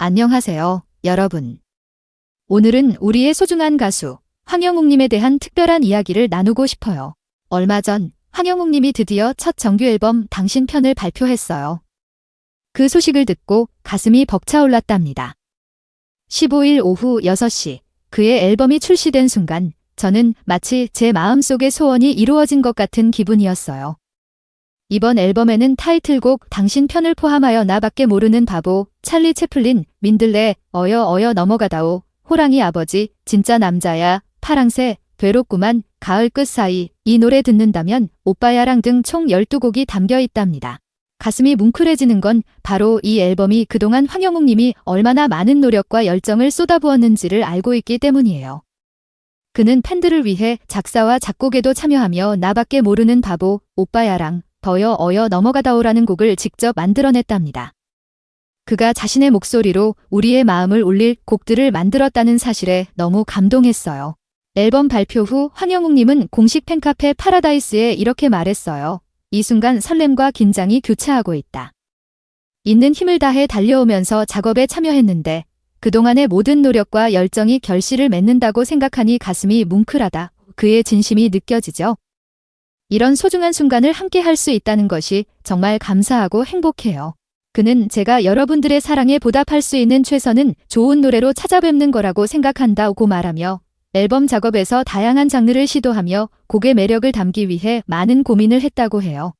안녕하세요, 여러분. 오늘은 우리의 소중한 가수 황영욱님에 대한 특별한 이야기를 나누고 싶어요. 얼마 전 황영욱님이 드디어 첫 정규 앨범 당신 편을 발표했어요. 그 소식을 듣고 가슴이 벅차올랐답니다. 15일 오후 6시 그의 앨범이 출시된 순간 저는 마치 제 마음속의 소원이 이루어진 것 같은 기분이었어요. 이번 앨범에는 타이틀곡 당신 편을 포함하여 나밖에 모르는 바보, 찰리 채플린, 민들레, 어여 어여 넘어가다오, 호랑이 아버지, 진짜 남자야, 파랑새, 괴롭구만, 가을 끝 사이, 이 노래 듣는다면 오빠야랑 등 총 12곡이 담겨 있답니다. 가슴이 뭉클해지는 건 바로 이 앨범이 그동안 황영욱 님이 얼마나 많은 노력과 열정을 쏟아부었는지를 알고 있기 때문이에요. 그는 팬들을 위해 작사와 작곡에도 참여하며 나밖에 모르는 바보, 오빠야랑, 더여 어여 넘어가다오라는 곡을 직접 만들어냈답니다. 그가 자신의 목소리로 우리의 마음을 울릴 곡들을 만들었다는 사실에 너무 감동했어요. 앨범 발표 후 황영욱님은 공식 팬카페 파라다이스에 이렇게 말했어요. 이 순간 설렘과 긴장이 교차하고 있다. 있는 힘을 다해 달려오면서 작업에 참여했는데 그동안의 모든 노력과 열정이 결실을 맺는다고 생각하니 가슴이 뭉클하다. 그의 진심이 느껴지죠. 이런 소중한 순간을 함께 할 수 있다는 것이 정말 감사하고 행복해요. 그는 제가 여러분들의 사랑에 보답할 수 있는 최선은 좋은 노래로 찾아뵙는 거라고 생각한다고 말하며 앨범 작업에서 다양한 장르를 시도하며 곡의 매력을 담기 위해 많은 고민을 했다고 해요.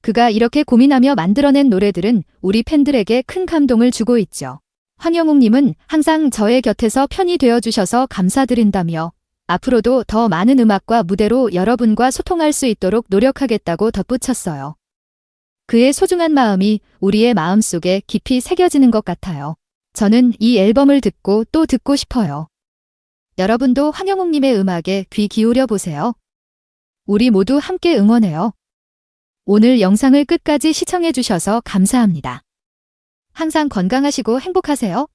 그가 이렇게 고민하며 만들어낸 노래들은 우리 팬들에게 큰 감동을 주고 있죠. 황영욱님은 항상 저의 곁에서 편이 되어주셔서 감사드린다며 앞으로도 더 많은 음악과 무대로 여러분과 소통할 수 있도록 노력하겠다고 덧붙였어요. 그의 소중한 마음이 우리의 마음 속에 깊이 새겨지는 것 같아요. 저는 이 앨범을 듣고 또 듣고 싶어요. 여러분도 황영욱님의 음악에 귀 기울여 보세요. 우리 모두 함께 응원해요. 오늘 영상을 끝까지 시청해주셔서 감사합니다. 항상 건강하시고 행복하세요.